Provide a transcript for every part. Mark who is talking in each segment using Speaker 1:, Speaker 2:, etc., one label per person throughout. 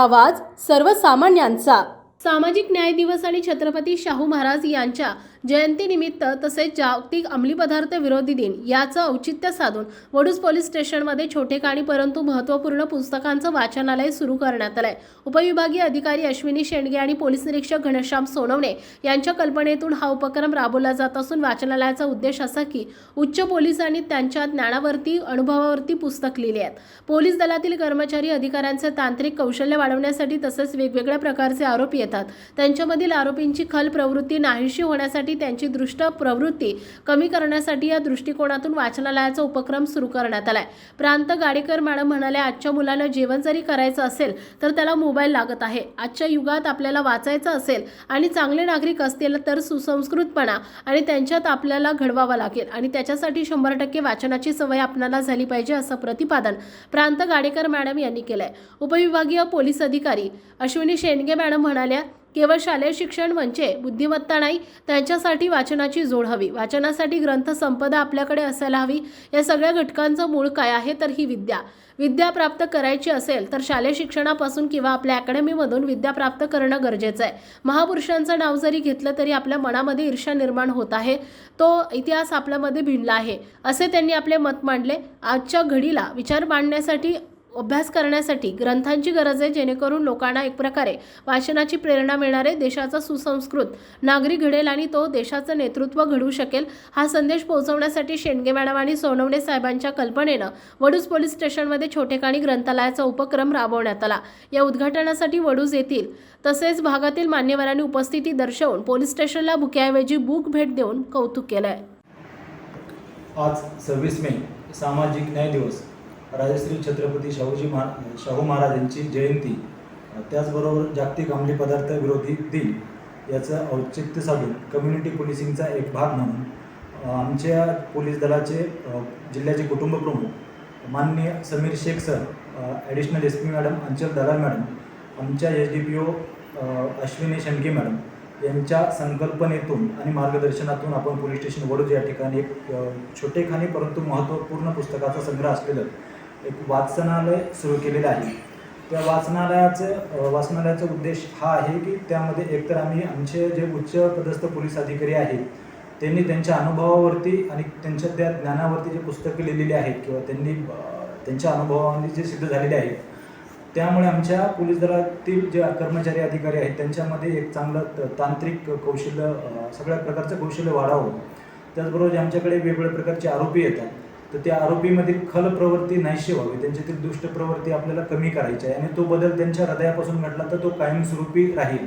Speaker 1: आवाज सर्वसामान्यांचा. सामाजिक न्याय दिवस आणि छत्रपती शाहू महाराज यांच्या जयंतीनिमित्त तसेच जागतिक अंमली पदार्थ विरोधी दिन याचं औचित्य साधून वडूज पोलीस स्टेशनमध्ये छोटे काणी परंतु महत्त्वपूर्ण पुस्तकांचं वाचनालय सुरू करण्यात आलंय. उपविभागीय अधिकारी अश्विनी शेंडगे आणि पोलीस निरीक्षक घनश्याम सोनवणे यांच्या कल्पनेतून हा उपक्रम राबवला जात असून वाचनालयाचा उद्देश असा की उच्च पोलिसांनी त्यांच्या ज्ञानावरती अनुभवावरती पुस्तक लिहिले आहेत. पोलीस दलातील कर्मचारी अधिकाऱ्यांचे तांत्रिक कौशल्य वाढवण्यासाठी तसेच वेगवेगळ्या प्रकारचे आरोपी येतात. त्यांच्यामधील आरोपींची खल प्रवृत्ती नाहीशी होण्यासाठी त्यांची दृष्ट प्रवृत्ती कमी करण्यासाठी या दृष्टिकोनातून वाचनालयाचा उपक्रम सुरू करण्यात आलाय. प्रांत गाडेकर मॅडम म्हणाल्या आजच्या मुलाला जेवण जरी करायचं असेल तर त्याला मोबाईल लागत आहे. आजच्या युगात आपल्याला वाचायचं असेल आणि चांगले नागरिक असतील तर सुसंस्कृतपणा आणि त्यांच्यात आपल्याला घडवावा लागेल आणि त्याच्यासाठी शंभर टक्के वाचनाची सवय आपणाला झाली पाहिजे असं प्रतिपादन प्रांत गाडेकर मॅडम यांनी केलंय. उपविभागीय पोलीस अधिकारी अश्विनी शेंडगे मॅडम म्हणाल्या केवळ शालेय शिक्षण म्हणजे बुद्धिमत्ता नाही त्यांच्यासाठी वाचनाची जोड हवी. वाचनासाठी ग्रंथसंपदा आपल्याकडे असायला हवी. या सगळ्या घटकांचं मूळ काय आहे तर ही विद्या. विद्या प्राप्त करायची असेल तर शालेय शिक्षणापासून किंवा आपल्या अकॅडमीमधून विद्या प्राप्त करणं गरजेचं आहे. महापुरुषांचं नाव जरी घेतलं तरी आपल्या मनामध्ये ईर्ष्या निर्माण होत आहे. तो इतिहास आपल्यामध्ये भिडला आहे. असे त्यांनी आपले मत मांडले. आजच्या घडीला विचार मांडण्यासाठी अभ्यास करण्यासाठी ग्रंथांची गरज आहे जेणेकरून लोकांना एक प्रकारे वाचनाची प्रेरणा मिळणारे देशाचा सुसंस्कृत नागरिक घडेल आणि तो देशाचं नेतृत्व घडवू शकेल हा संदेश पोहोचवण्यासाठी शेंडगे मॅडम आणि सोनवणे साहेबांच्या कल्पनेनं वडूज पोलीस स्टेशनमध्ये छोटेखानी ग्रंथालयाचा उपक्रम राबवण्यात आला. या उद्घाटनासाठी वडूज येथील तसेच भागातील मान्यवरांनी उपस्थिती दर्शवून पोलीस स्टेशनला बुक्याऐवजी बुक भेट देऊन कौतुक केलं आहे
Speaker 2: आज सव्वीस मे सामाजिक न्याय दिवस. राजश्री छत्रपती शाहूजी महा शाहू महाराज यांची जयंती. त्याचबरोबर जागतिक अंमली पदार्थ विरोधी दिन याचं औचित्य साधून कम्युनिटी पोलिसिंगचा एक भाग म्हणून आमच्या पोलीस दलाचे जिल्ह्याचे कुटुंब प्रमुख माननीय Samir Shaikh sir additional S P madam Anchal Dalal madam आमच्या H D P O Ashwini Shendke madam यांच्या संकल्पनेतून आणि मार्गदर्शनातून आपण पोलीस स्टेशन वडोद या ठिकाणी एक छोटेखानी परंतु महत्त्वपूर्ण पुस्तकाचा संग्रह असलेलं एक वाचनालय सुरू केलेलं आहे. त्या वाचनालयाचं वाचनालयाचा उद्देश हा आहे की त्यामध्ये एकतर आम्ही आमचे जे उच्च पदस्थ पोलीस अधिकारी आहेत त्यांनी त्यांच्या अनुभवावरती आणि त्यांच्या त्या ज्ञानावरती जे पुस्तकं लिहिलेली आहेत किंवा त्यांनी त्यांच्या अनुभवाने जे सिद्ध झालेले आहेत त्यामुळे आमच्या पोलीस दलातील जे कर्मचारी अधिकारी आहेत त्यांच्यामध्ये एक चांगलं त- तांत्रिक कौशल्य सगळ्या प्रकारचं कौशल्य वाढावं. त्याचबरोबर जे आमच्याकडे वेगवेगळ्या प्रकारचे आरोपी येतात तर त्या आरोपीमधील खल प्रवृत्ती नाहीशी व्हावी. त्यांच्यातील दुष्ट प्रवृत्ती आपल्याला कमी करायची आहे. आणि तो बदल त्यांच्या हृदयापासून घडला तर तो कायमस्वरूपी राहील.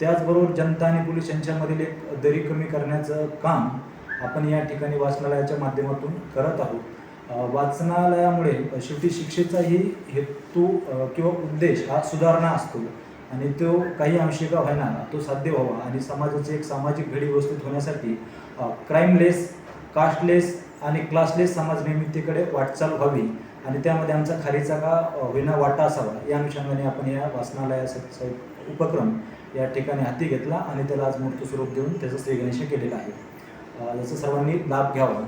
Speaker 2: त्याचबरोबर जनता आणि पोलीस यांच्यामधील एक दरी कमी करण्याचं काम आपण या ठिकाणी वाचनालयाच्या माध्यमातून करत आहोत. वाचनालयामुळे शेवटी शिक्षेचाही हेतू किंवा उद्देश हा सुधारणा असतो. आणि तो काही अंशी का व्हायना तो साध्य व्हावा. आणि समाजाची एक सामाजिक घडी व्यवस्थित होण्यासाठी क्राईमलेस कास्टलेस आणि क्लासलेस समाज निर्मितीकडे वाटचाल व्हावी आणि त्यामध्ये आमचा खारीचा का होईना वाटा असावा या अनुषंगाने आपण या वाचनालयाचा एक उपक्रम या ठिकाणी हाती घेतला आणि त्याला आज मूर्त स्वरूप देऊन त्याचं श्रीगणेश केलेलं आहे. याचा सर्वांनी लाभ घ्यावा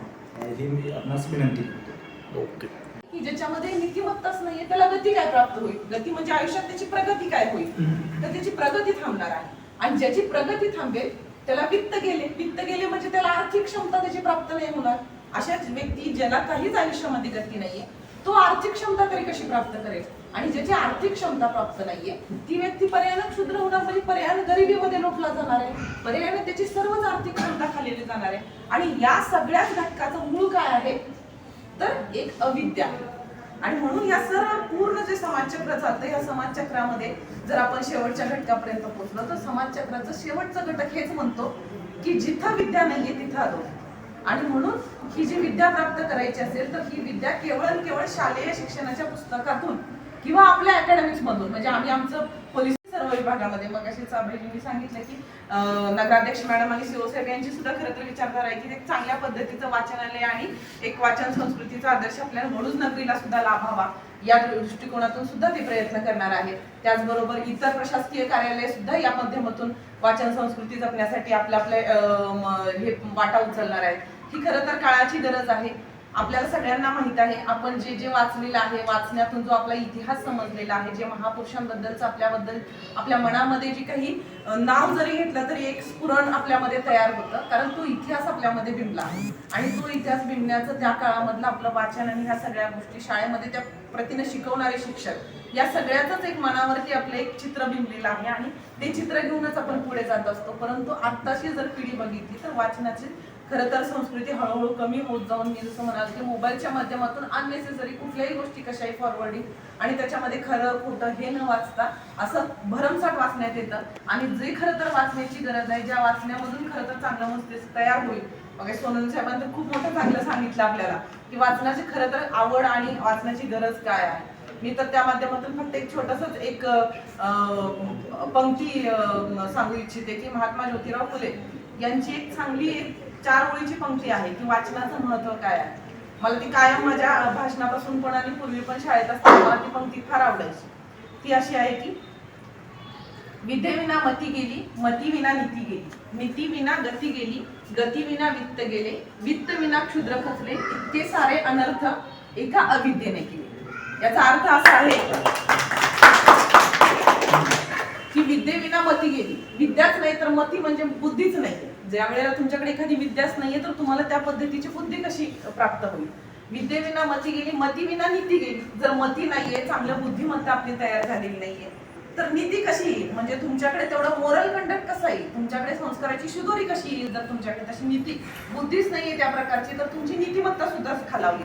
Speaker 2: ही मी आपणास विनंती करतो.
Speaker 3: ओके.
Speaker 4: की ज्याच्यामध्ये नीतिमत्ताच नाहीये त्याला गती काय प्राप्त होईल? गती म्हणजे आयुष्यात त्याची प्रगती काय होईल? तर त्याची प्रगती थांबणार आहे. आणि ज्याची प्रगती थांबेल त्याला वित्त गेले. वित्त गेले म्हणजे त्याला आर्थिक क्षमता त्याची प्राप्त नाही होणार. अशाच व्यक्ती ज्याला काहीच आयुष्यामध्ये गती नाहीये तो आर्थिक क्षमता तरी कशी प्राप्त करेल? आणि ज्याची आर्थिक क्षमता प्राप्त नाहीये ती व्यक्ती पर्यायानं क्षुद्र होणार म्हणजे पर्यायानं गरिबीमध्ये लोटला जाणार आहे पर्यायानं त्याची सर्वच आर्थिक क्षमता खालेली जाणार आहे. आणि या सगळ्याच घटकाचं मूळ काय आहे? तर एक अविद्या. आणि म्हणून या सर्व पूर्ण जे समाजचक्र चालतं या समाजचक्रामध्ये जर आपण शेवटच्या घटकापर्यंत पोहोचलो तर समाजचक्राचं शेवटचं घटक हेच म्हणतो की जिथं विद्या नाहीये तिथं आलो आणि म्हणून ही जी विद्या प्राप्त करायची असेल तर ही विद्या केवळ केवळ शालेय शिक्षणाच्या पुस्तकातून किंवा आपल्या अकॅडमिक्स मधून म्हणजे आम्ही आमचं विभागामध्ये. मग अशी चाबरेजींनी सांगितलं की नगराध्यक्ष मॅडम आणि शिवसाहेब यांची सुद्धा खरं तर विचारधारा आहे की एक चांगल्या पद्धतीचं वाचनालय आणि एक वाचन संस्कृतीचा आदर्श आपल्याला म्हणून नगरीला सुद्धा लाभावा या दृष्टिकोनातून सुद्धा ते प्रयत्न करणार आहेत. त्याचबरोबर इतर प्रशासकीय कार्यालय सुद्धा या माध्यमातून वाचन संस्कृती जपण्यासाठी आपल्या आपल्या हे वाटा उचलणार आहेत. ही खरं तर काळाची गरज आहे. आपल्याला सगळ्यांना माहीत आहे. आपण जे जे वाचलेलं आहे वाचण्यातून जो आपला इतिहास समजलेला आहे जे महापुरुषांबद्दलचं आपल्याबद्दल आपल्या मनामध्ये जे काही नाव जरी घेतलं तरी एक स्फुरण आपल्यामध्ये तयार होतं. कारण तो इतिहास आपल्यामध्ये बिंबला आहे. आणि तो इतिहास बिंबण्याचं त्या काळामधलं आपलं वाचन आणि ह्या सगळ्या गोष्टी शाळेमध्ये त्या प्रतीनं शिकवणारे शिक्षक या सगळ्याच एक मनावरती आपलं एक चित्र बिंबलेलं आहे. आणि ते चित्र घेऊनच आपण पुढे जात असतो. परंतु आत्ताची जर पिढी बघितली तर वाचनाची खरं तर संस्कृती हळूहळू कमी होत जाऊन मी जसं म्हणाल की मोबाईलच्या माध्यमातून अननेसेसरी कुठल्याही गोष्टी कशाही फॉरवर्डिंग आणि त्याच्यामध्ये खरं खोटं हे न वाचता असं भरमसाठ वाचण्यात येतं. आणि जे खरं तर वाचण्याची गरज आहे ज्या वाचण्यामधून खरं तर चांगलं मस्तिष्क तयार होईल. मग सोनल साहेबांनी तर खूप मोठं चांगलं सांगितलं आपल्याला की वाचनाची खरं तर आवड आणि वाचण्याची गरज काय आहे. मी तर त्या माध्यमातून फक्त एक छोटसच एक पंक्ती सांगू इच्छिते की महात्मा ज्योतिराव फुले यांची एक चांगली एक चार ओळीची पंक्ती आहे. की वाचनाचं महत्त्व काय आहे? मला ती कायम माझ्या भाषणापासून पण आणि पूर्वी पण शाळेत असताना मला ती पंक्ती फार आवडायची. ती अशी आहे की विद्येविना मती गेली मती विना नीती गेली. नीती विना गती गेली गती विना वित्त गेले वित्त विना क्षुद्र खचले इतके सारे अनर्थ एका अविद्येने केले. याचा अर्थ असा आहे की विद्येविना मती गेली. विद्याच नाही तर मती म्हणजे बुद्धीच नाही. ज्या वेळेला तुमच्याकडे एखादी विद्याच नाहीये तर तुम्हाला त्या पद्धतीची बुद्धी कशी प्राप्त होईल? विद्येविना मती गेली मती विना नीती गेली. जर मती नाहीये चांगलं बुद्धिमत्ता आपली तयार झालेली नाहीये तर नीती कशी येईल? म्हणजे तुमच्याकडे तेवढं मोरल कंडक्ट कसा येईल? तुमच्याकडे संस्काराची शिदोरी कशी येईल जर तुमच्याकडे तशी नीती? बुद्धीच नाहीये त्या प्रकारची तर तुमची नीतिमत्ता सुद्धा खालावली.